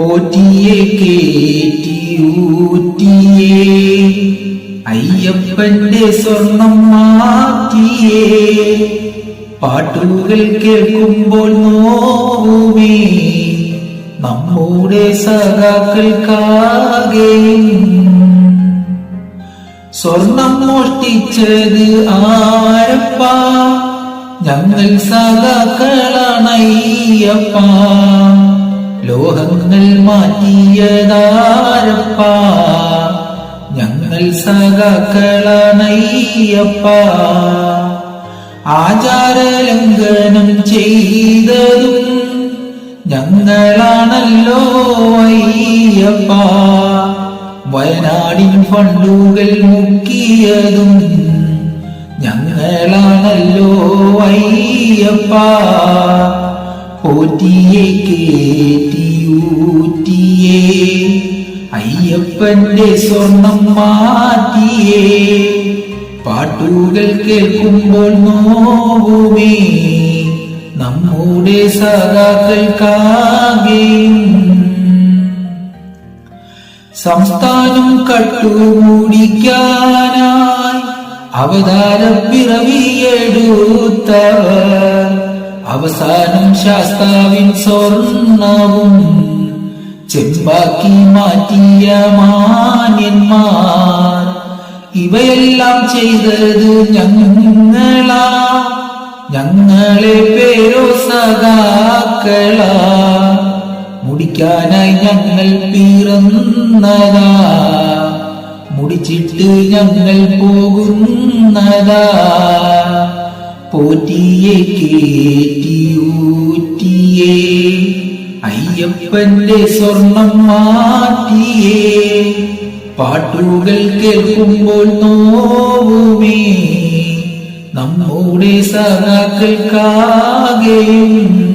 പോറ്റിയെ കേറ്റിയൂറ്റിയേ അയ്യപ്പന്റെ സ്വർണം മാറ്റിയേ. പാട്ടുകൾ കേൾക്കുമ്പോൾ നോവുമേ. നമ്മുടെ സഖാക്കൾക്കാകെയും സ്വർണം മോഷ്ടിച്ചത് ആരപ്പ? ഞങ്ങൾ സഖാക്കളാണയ്യപ്പ ലോഹങ്ങൾ മാറ്റിയതാരപ്പ? ഞങ്ങൾ സഖാക്കളാണയ്യപ്പ. ആചാരലംഘനം ചെയ്തതും ഞങ്ങളാണല്ലോ അയ്യപ്പ. വയനാടിൻ ഫണ്ടുകൾ മുക്കിയതും ഞങ്ങളാണല്ലോ അയ്യപ്പ. പോറ്റിയെ കേറ്റിയൂറ്റിയേ അയ്യപ്പന്റെ സ്വർണം മാറ്റിയേ. പാട്ടുകൾ കേൾക്കുമ്പോൾ നോവുമേ നമ്മുടെ സഖാക്കൾക്കാകെയും സംസ്ഥാനം കട്ടുമൂടിക്കാനായി അവതാര പിറവിയെടുത്തവർ അവസാനം ശാസ്താവിൻ സ്വർണവും ചെമ്പാക്കി മാറ്റിയ മാന്യന്മാർ ഇവയെല്ലാം ചെയ്തത് ഞങ്ങളാ. ഞങ്ങളെ പേരോ സദാക്കളാ മുടിക്കാനായി ഞങ്ങൾ പിറന്നതാ. മുടിച്ചിട്ട് ഞങ്ങൾ പോകുന്നതാ. പോറ്റിയെ കേറ്റിയൂറ്റിയേ അയ്യപ്പന്റെ സ്വർണം മാറ്റിയേ. പാട്ടുകൾ കേൾക്കുമ്പോൾ നോവുമേ. നമ്മുടെ സഖാക്കൾക്കാകെയും